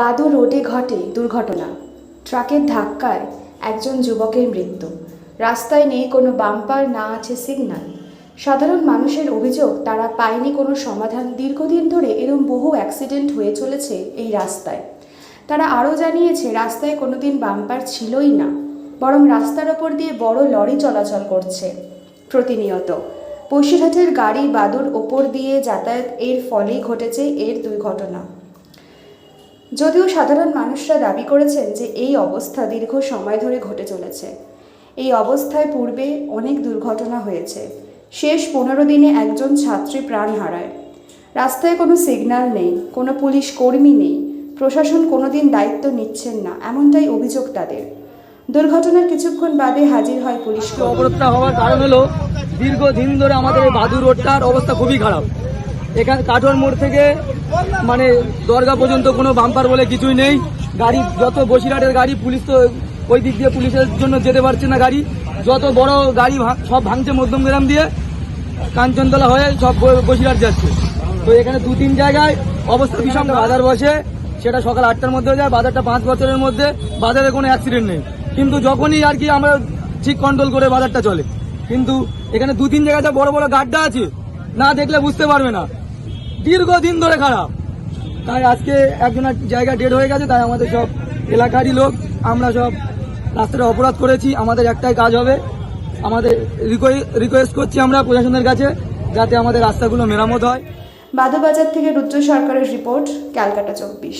বাদু রোডে ঘটে দুর্ঘটনা। ট্রাকের ধাক্কায় একজন যুবকের মৃত্যু। রাস্তায় নেই কোনো বাম্পার, না আছে সিগন্যাল। সাধারণ মানুষের অভিযোগ, তারা পায়নি কোনো সমাধান। দীর্ঘদিন ধরে এরম বহু অ্যাক্সিডেন্ট হয়ে চলেছে এই রাস্তায়। তারা আরও জানিয়েছে, রাস্তায় কোনোদিন বাম্পার ছিলই না, বরং রাস্তার ওপর দিয়ে বড় লরি চলাচল করছে প্রতিনিয়ত। বসিরহাটের গাড়ি বাদুর ওপর দিয়ে যাতায়াত এর ফলেই ঘটেছে এর দুর্ঘটনা। যদিও সাধারণ মানুষরা দাবি করেছেন যে এই অবস্থা দীর্ঘ সময় ধরে ঘটে চলেছে। এই অবস্থায় পূর্বে অনেক দুর্ঘটনা হয়েছে। শেষ পনেরো দিনে একজন ছাত্রী প্রাণ হারায়। রাস্তায় কোনো সিগন্যাল নেই, কোনো পুলিশ কর্মী নেই, প্রশাসন কোনোদিন দায়িত্ব নিচ্ছেন না, এমনটাই অভিযোগ তাদের। দুর্ঘটনার কিছুক্ষণ বাদে হাজির হয় পুলিশ অবরোধটা হওয়ার কারণ হলো, দীর্ঘদিন ধরে আমাদের বাদুর রোডটার অবস্থা খুবই খারাপ। এখানে কাটোয়ার মোড় থেকে মানে দরগা পর্যন্ত কোনো বাম্পার বলে কিছুই নেই। গাড়ি, যত বসিরহাটের গাড়ি, পুলিশ তো ওই দিক দিয়ে পুলিশের জন্য যেতে পারছে না গাড়ি। যত বড় গাড়ি সব ভাঙছে মধ্যমগ্রাম দিয়ে, কাঞ্চনতলা হয়ে সব বসিরহাট যাচ্ছে। তো এখানে দু তিন জায়গায় অবস্থা ভীষণ বাজার বসে। সেটা সকাল আটটার মধ্যে যায়, বাজারটা পাঁচ বছরের মধ্যে বাজারে কোনো অ্যাক্সিডেন্ট নেই। কিন্তু যখনই আর কি আমরা ঠিক কন্ট্রোল করে বাজারটা চলে। কিন্তু এখানে দু তিন জায়গাতে বড় বড় গাড্ডা আছে। না দেখলে বুঝতে পারবে না। দীর্ঘদিন ধরে খারাপ। তাই আজকে একজনের জায়গা ডেড হয়ে গেছে, তাই আমাদের সব এলাকারই লোক, আমরা সব রাস্তাটা অপরাধ করেছি, আমাদের একটাই কাজ হবে। আমাদের রিকোয়েস্ট করছি আমরা প্রশাসনের কাছে, যাতে আমাদের রাস্তাগুলো মেরামত হয়। বাদুবাজার থেকে রুদ্র সরকারের রিপোর্ট, ক্যালকাটা চব্বিশ।